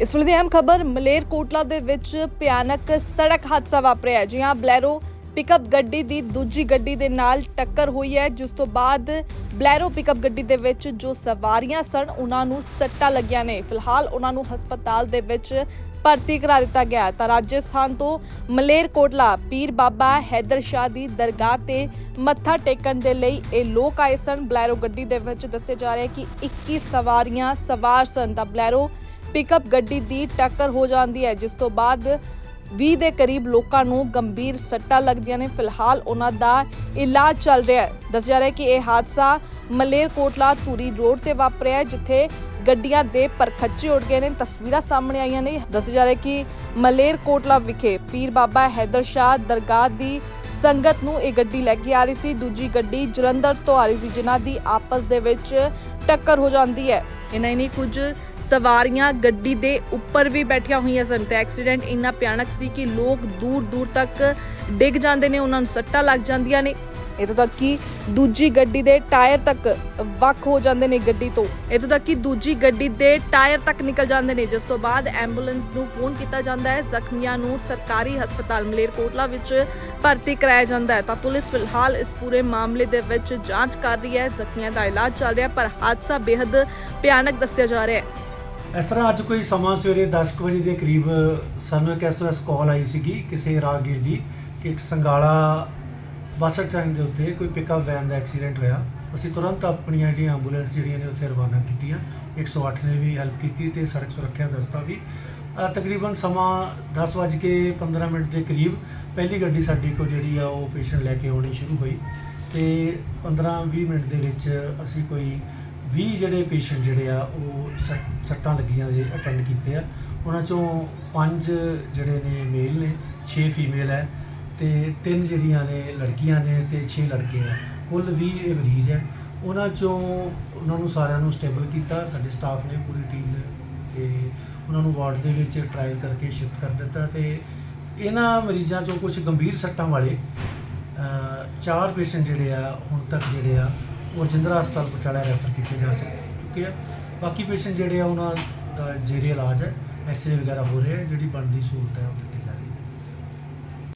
ਇਸ ਵੇਲੇ ਦੀ ਅਹਿਮ ਖਬਰ ਮਲੇਰਕੋਟਲਾ ਦੇ ਵਿੱਚ ਭਿਆਨਕ ਸੜਕ ਹਾਦਸਾ ਵਾਪਰਿਆ ਹੈ ਜੀ ਹਾਂ ਬਲੈਰੋ ਪਿਕਅਪ ਗੱਡੀ ਦੀ ਦੂਜੀ ਗੱਡੀ ਦੇ ਨਾਲ ਟੱਕਰ ਹੋਈ ਹੈ, ਜਿਸ ਤੋਂ ਬਾਅਦ ਬਲੈਰੋ ਪਿਕਅਪ ਗੱਡੀ ਦੇ ਵਿੱਚ ਜੋ ਸਵਾਰੀਆਂ ਸਨ, ਉਹਨਾਂ ਨੂੰ ਸੱਟਾਂ ਲੱਗੀਆਂ ਨੇ। ਫਿਲਹਾਲ ਉਹਨਾਂ ਨੂੰ ਹਸਪਤਾਲ ਦੇ ਵਿੱਚ ਭਰਤੀ ਕਰਾ ਦਿੱਤਾ ਗਿਆ ਤਾਂ ਰਾਜਸਥਾਨ ਤੋਂ ਮਲੇਰਕੋਟਲਾ ਪੀਰ ਬਾਬਾ ਹੈਦਰ ਸ਼ਾਹ ਦੀ ਦਰਗਾਹ ਤੇ ਮੱਥਾ ਟੇਕਣ ਦੇ ਲਈ ਇਹ ਲੋਕ ਆਏ ਸਨ। ਬਲੈਰੋ ਗੱਡੀ ਦੇ ਵਿੱਚ ਦੱਸਿਆ ਜਾ ਰਿਹਾ ਕਿ 21 ਸਵਾਰੀਆਂ ਸਵਾਰ ਸਨ। ਤਾਂ ਬਲੈਰੋ ਪਿਕਅਪ ਗੱਡੀ ਦੀ ਟੱਕਰ ਹੋ ਜਾਂਦੀ ਹੈ, ਜਿਸ ਤੋਂ ਬਾਅਦ 20 ਦੇ ਕਰੀਬ ਲੋਕਾਂ ਨੂੰ ਗੰਭੀਰ ਸੱਟਾਂ ਲੱਗਦੀਆਂ ਨੇ। ਫਿਲਹਾਲ ਉਹਨਾਂ ਦਾ ਇਲਾਜ ਚੱਲ ਰਿਹਾ ਹੈ। ਦੱਸਿਆ ਜਾ ਰਿਹਾ ਹੈ ਕਿ ਇਹ ਹਾਦਸਾ ਮਲੇਰਕੋਟਲਾ ਧੂਰੀ ਰੋਡ ਤੇ ਵਾਪਰਿਆ ਜਿੱਥੇ ਗੱਡੀਆਂ ਦੇ ਪਰਖੱਚੇ ਉੱਡ ਗਏ ਨੇ। ਤਸਵੀਰਾਂ ਸਾਹਮਣੇ ਆਈਆਂ ਨੇ। ਦੱਸਿਆ ਜਾ ਰਿਹਾ ਹੈ ਕਿ ਮਲੇਰਕੋਟਲਾ ਵਿਖੇ ਪੀਰ ਬਾਬਾ ਹੈਦਰ ਸ਼ਾਹ ਦਰਗਾਹ ਦੀ ਸੰਗਤ ਨੂੰ ਇਹ ਗੱਡੀ ਲੈ ਕੇ ਆ ਰਹੀ ਸੀ। ਦੂਜੀ ਗੱਡੀ ਜਲੰਧਰ ਤੋਂ ਆ ਰਹੀ ਸੀ, ਜਿਨ੍ਹਾਂ ਦੀ ਆਪਸ ਦੇ ਵਿੱਚ ਟੱਕਰ ਹੋ ਜਾਂਦੀ ਹੈ। ਇਹਨਾਂ ਹੀ ਕੁਝ ਸਵਾਰੀਆਂ ਗੱਡੀ ਦੇ ਉੱਪਰ ਵੀ ਬੈਠੀਆਂ ਹੋਈਆਂ ਸਨ ਤੇ ਐਕਸੀਡੈਂਟ ਇੰਨਾ ਭਿਆਨਕ ਸੀ ਕਿ ਲੋਕ ਦੂਰ ਦੂਰ ਤੱਕ ਡਿੱਗ ਜਾਂਦੇ ਨੇ, ਉਹਨਾਂ ਨੂੰ ਸੱਟਾਂ ਲੱਗ ਜਾਂਦੀਆਂ ਨੇ। ਇਤੋਂ ਤੱਕ ਕਿ ਦੂਜੀ ਗੱਡੀ ਦੇ ਟਾਇਰ ਤੱਕ ਵੱਖ ਹੋ ਜਾਂਦੇ ਨੇ ਗੱਡੀ ਤੋਂ। ਇਤੋਂ ਤੱਕ ਕਿ ਦੂਜੀ ਗੱਡੀ ਦੇ ਟਾਇਰ ਤੱਕ ਨਿਕਲ ਜਾਂਦੇ ਨੇ। ਜਿਸ ਤੋਂ ਬਾਅਦ ਐਂਬੂਲੈਂਸ ਨੂੰ ਫੋਨ ਕੀਤਾ ਜਾਂਦਾ ਹੈ। ਜ਼ਖਮੀਆਂ ਨੂੰ ਸਰਕਾਰੀ ਹਸਪਤਾਲ ਮਲੇਰਕੋਟਲਾ ਵਿੱਚ ਭਰਤੀ ਕਰਾਇਆ ਜਾਂਦਾ ਹੈ। ਤਾਂ ਪੁਲਿਸ ਫਿਲਹਾਲ ਇਸ ਪੂਰੇ ਮਾਮਲੇ ਦੇ ਵਿੱਚ ਜਾਂਚ ਕਰ ਰਹੀ ਹੈ। ਜ਼ਖਮੀਆਂ ਦਾ ਇਲਾਜ ਚੱਲ ਰਿਹਾ, ਪਰ ਹਾਦਸਾ ਬੇहद ਭਿਆਨਕ ਦੱਸਿਆ ਜਾ ਰਿਹਾ ਹੈ। ਇਸ ਤਰ੍ਹਾਂ ਅੱਜ ਕੋਈ ਸਮਾਂ ਸਵੇਰੇ 10 ਵਜੇ ਦੇ ਕਰੀਬ ਸਾਨੂੰ ਇੱਕ ਐਸਓਐਸ ਕਾਲ ਆਈ ਸੀਗੀ ਕਿਸੇ ਰਾਹਗੀਰ ਦੀ ਕਿ ਇੱਕ ਸੰਗਾਲਾ ਬੱਸ ਸਟੈਂਡ ਦੇ ਉੱਤੇ ਕੋਈ ਪਿਕਅਪ ਵੈਨ ਦਾ ਐਕਸੀਡੈਂਟ ਹੋਇਆ। ਅਸੀਂ ਤੁਰੰਤ ਆਪਣੀਆਂ ਜਿਹੜੀਆਂ ਐਂਬੂਲੈਂਸ ਜਿਹੜੀਆਂ ਨੇ ਉੱਥੇ ਰਵਾਨਾ ਕੀਤੀਆਂ। 108 ਨੇ ਵੀ ਹੈਲਪ ਕੀਤੀ ਤੇ ਸੜਕ ਸੁਰੱਖਿਆ ਦਸਤਾ ਵੀ। ਤਕਰੀਬਨ ਸਮਾਂ 10:15 ਮਿੰਟ ਦੇ ਕਰੀਬ ਪਹਿਲੀ ਗੱਡੀ ਸਾਡੀ ਕੋਲ ਜਿਹੜੀ ਆ ਉਹ ਪੇਸ਼ੈਂਟ ਲੈ ਕੇ ਆਉਣੀ ਸ਼ੁਰੂ ਹੋਈ। ਤੇ 15-20 ਮਿੰਟ ਦੇ ਵਿੱਚ ਅਸੀਂ ਕੋਈ 20 ਜਿਹੜੇ ਪੇਸ਼ੈਂਟ ਜਿਹੜੇ ਆ ਉਹ ਸੱਟ- ਸੱਟਾਂ ਲੱਗੀਆਂ ਦੇ ਅਟੈਂਡ ਕੀਤੇ ਆ। ਉਹਨਾਂ ਚੋਂ ਪੰਜ ਜਿਹੜੇ ਨੇ ਮੇਲ ਨੇ 6 ਫੀਮੇਲ ਹੈ। ਤੇ ਤਿੰਨ ਜਿਹੜੀਆਂ ਨੇ ਲੜਕੀਆਂ ਨੇ ਤੇ 6 ਲੜਕੇ ਆ। ਕੁੱਲ 20 ਇਹ ਮਰੀਜ਼ ਹੈ। ਉਹਨਾਂ ਚੋਂ ਉਹਨਾਂ ਨੂੰ ਸਾਰਿਆਂ ਨੂੰ ਸਟੇਬਲ ਕੀਤਾ। ਸਾਡੇ ਸਟਾਫ ਨੇ, ਪੂਰੀ ਟੀਮ ਨੇ। ਤੇ ਉਹਨਾਂ ਨੂੰ ਵਾਰਡ ਦੇ ਵਿੱਚ ਟਰਾਇਲ ਕਰਕੇ ਸ਼ਿਫਟ ਕਰ ਦਿੱਤਾ ਤੇ ਇਹਨਾਂ ਮਰੀਜ਼ਾਂ ਚੋਂ ਕੁਝ ਗੰਭੀਰ ਸੱਟਾਂ ਵਾਲੇ ਚਾਰ ਪੇਸ਼ੈਂਟ ਜਿਹੜੇ ਆ, ਹੁਣ ਤੱਕ ਜਿਹੜੇ ਆ, ਉਹ ਰਜਿੰਦਰਾ ਹਸਪਤਾਲ ਪਟਿਆਲਾ ਰੈਫਰ ਕੀਤੇ ਜਾ ਸਕ, ਚੁੱਕੇ ਆ। ਬਾਕੀ ਪੇਸ਼ੈਂਟ ਜਿਹੜੇ ਆ, ਉਹਨਾਂ ਦਾ ਜ਼ੇਰੇ ਇਲਾਜ ਹੈ। ਐਕਸਰੇ ਵਗੈਰਾ ਹੋ ਰਿਹਾ ਜਿਹੜੀ ਬਣਦੀ ਸਹੂਲਤ ਹੈ, ਉਹ ਦਿੱਤੀ ਜਾ ਰਹੀ ਹੈ।